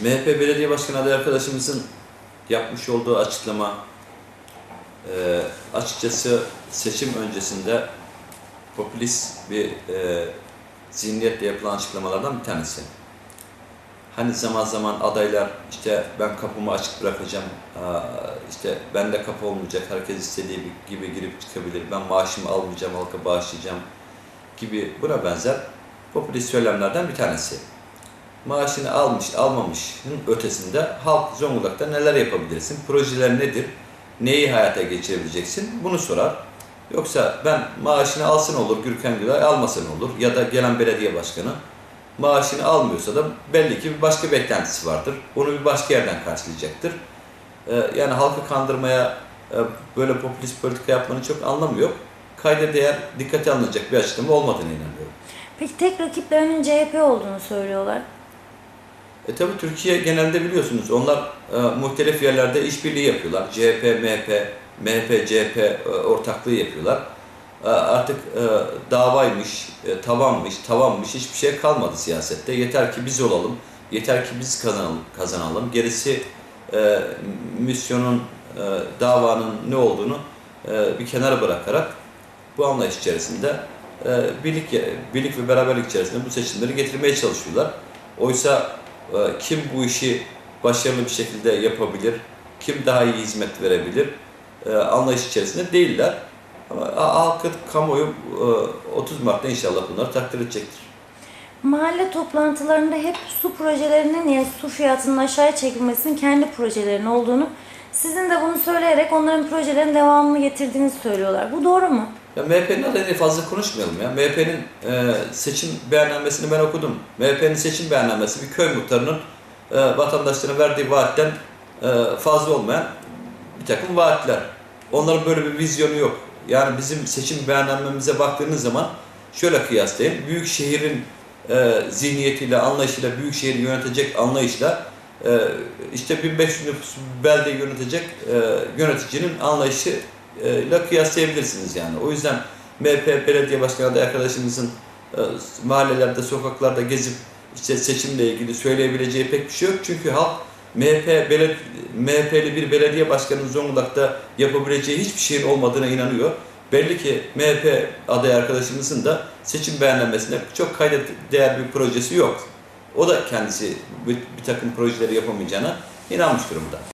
MHP Belediye Başkanı adayı arkadaşımızın yapmış olduğu açıklama e, açıkçası seçim öncesinde popülist bir e, zihniyetle yapılan açıklamalardan bir tanesi. Hani zaman zaman adaylar işte ben kapımı açık bırakacağım, işte bende kapı olmayacak, herkes istediği gibi girip çıkabilir, ben maaşımı almayacağım, halka bağışlayacağım gibi buna benzer popülist söylemlerden bir tanesi maaşını almış almamışın ötesinde halk Zonguldak'ta neler yapabilirsin? Projeler nedir? Neyi hayata geçirebileceksin? Bunu sorar. Yoksa ben maaşını alsın olur Gürkan Gülay almasın olur ya da gelen belediye başkanı maaşını almıyorsa da belli ki bir başka beklentisi vardır. Onu bir başka yerden karşılayacaktır. Ee, yani halkı kandırmaya e, böyle popülist politika yapmanın çok anlamı yok. Kayda değer dikkate alınacak bir açıklama olmadığını inanıyorum. Peki tek rakiplerinin CHP olduğunu söylüyorlar. E tabi Türkiye genelde biliyorsunuz onlar e, muhtelif yerlerde işbirliği yapıyorlar. CHP, MHP, MHP, CHP e, ortaklığı yapıyorlar. E, artık e, davaymış, e, tavanmış, tavanmış hiçbir şey kalmadı siyasette. Yeter ki biz olalım, yeter ki biz kazanalım, kazanalım. Gerisi e, misyonun, e, davanın ne olduğunu e, bir kenara bırakarak bu anlayış içerisinde e, birlik, birlik ve beraberlik içerisinde bu seçimleri getirmeye çalışıyorlar. Oysa kim bu işi başarılı bir şekilde yapabilir, kim daha iyi hizmet verebilir e, anlayış içerisinde değiller. Ama halkın, kamuoyu e, 30 Mart'ta inşallah bunları takdir edecektir. Mahalle toplantılarında hep su projelerinin ya su fiyatının aşağıya çekilmesinin kendi projelerinin olduğunu, sizin de bunu söyleyerek onların projelerin devamını getirdiğinizi söylüyorlar. Bu doğru mu? Ya MHP'nin adayını fazla konuşmayalım ya. MHP'nin e, seçim beyannamesini ben okudum. MHP'nin seçim beyannamesi bir köy muhtarının e, vatandaşlarına verdiği vaatten e, fazla olmayan bir takım vaatler. Onların böyle bir vizyonu yok. Yani bizim seçim beyannamemize baktığınız zaman şöyle kıyaslayın. Büyük şehrin e, zihniyetiyle, anlayışıyla, büyük şehri yönetecek anlayışla e, işte 1500 nüfus belde yönetecek e, yöneticinin anlayışıyla kıyaslayabilirsiniz yani. O yüzden MHP belediye başkanı adayı arkadaşımızın e, mahallelerde, sokaklarda gezip işte seçimle ilgili söyleyebileceği pek bir şey yok. Çünkü halk MHP beled MHP'li bir belediye başkanının Zonguldak'ta yapabileceği hiçbir şeyin olmadığına inanıyor. Belli ki MHP aday arkadaşımızın da seçim beyannamesinde çok kayda değer bir projesi yok. O da kendisi bir, bir takım projeleri yapamayacağına inanmış durumda.